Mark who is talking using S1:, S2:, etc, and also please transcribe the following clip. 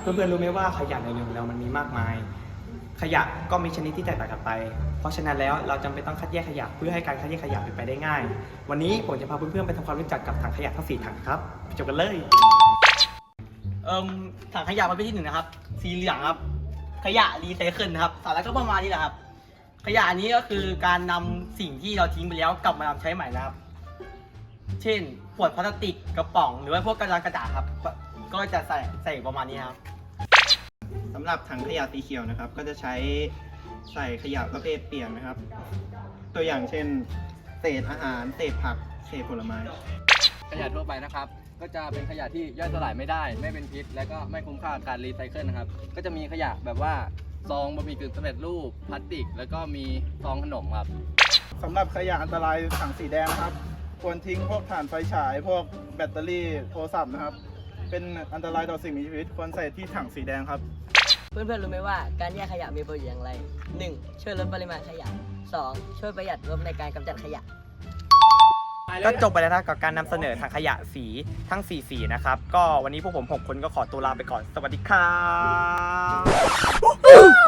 S1: เพื่อนๆรู้ไหมว่าขยะในเมืองเรามันมีมากมาย ขยะก็มีชนิดที่แตกต่างกันไป เพราะฉะนั้นแล้วเราจำเป็นต้องคัดแยกขยะเพื่อให้การคัดแยกขยะเป็นไปได้ง่าย วันนี้ผมจะพาเพื่อนๆไปทำความรู้จักกับถังขยะทั้งสี่ถังครับไปจบกันเลย
S2: เอ่มถังขยะประเภทที่หนึ่งนะครับ สีเหลืองครับ ขยะรีไซเคิลนะครับสาระก็ประมาณนี้แหละครับ ขยะนนี้ก็คือการนำสิ่งที่เราทิ้งไปแล้วกลับมานำใช้ใหม่นะครับ เช่นขวดพลาสติกกระป๋อง หรือว่าพวกกระดาษกระดาษครับ ก็จะใส่ใส่ประมาณนี้ครับ
S3: สำหรับถังขยะสีเขียวนะครับ ก็จะใช้ใส่ขยะประเภทเปียกนะครับ ตัวอย่างเช่น เศษอาหาร เศษผัก เศษผลไม้
S4: ขยะทั่วไปนะครับ ก็จะเป็นขยะที่ย่อยสลายไม่ได้ ไม่เป็นพิษ และก็ไม่คุ้มค่ากับการรีไซเคิลนะครับ ก็จะมีขยะแบบว่าซองบะหมี่กึ่งสำเร็จรูปพลาสติก แล้วก็มีซองขนมครับ
S5: สำหรับขยะอันตรายถังสีแดงนะครับ ควรทิ้งพวกถ่านไฟฉาย พวกแบตเตอรี่โทรศัพท์นะครับ เป็นอันตรายต่อสิ่งมีชีวิตควรใส่ที่ถังสีแดงครับ
S6: เพื่อนๆรู้ไหมว่าการแยกขยะมีประโยชน์อย่างไร 1. ช่วยลดปริมาณขยะ 2. ช่วยประหยัดงบในการกำจัดขยะ
S1: ก็จบไปแล้วนะกับการนำเสนอถังขยะสีทั้ง 4 สีนะครับ ก็วันนี้พวกผม 6 คนก็ขอตัวลาไปก่อน สวัสดีครับ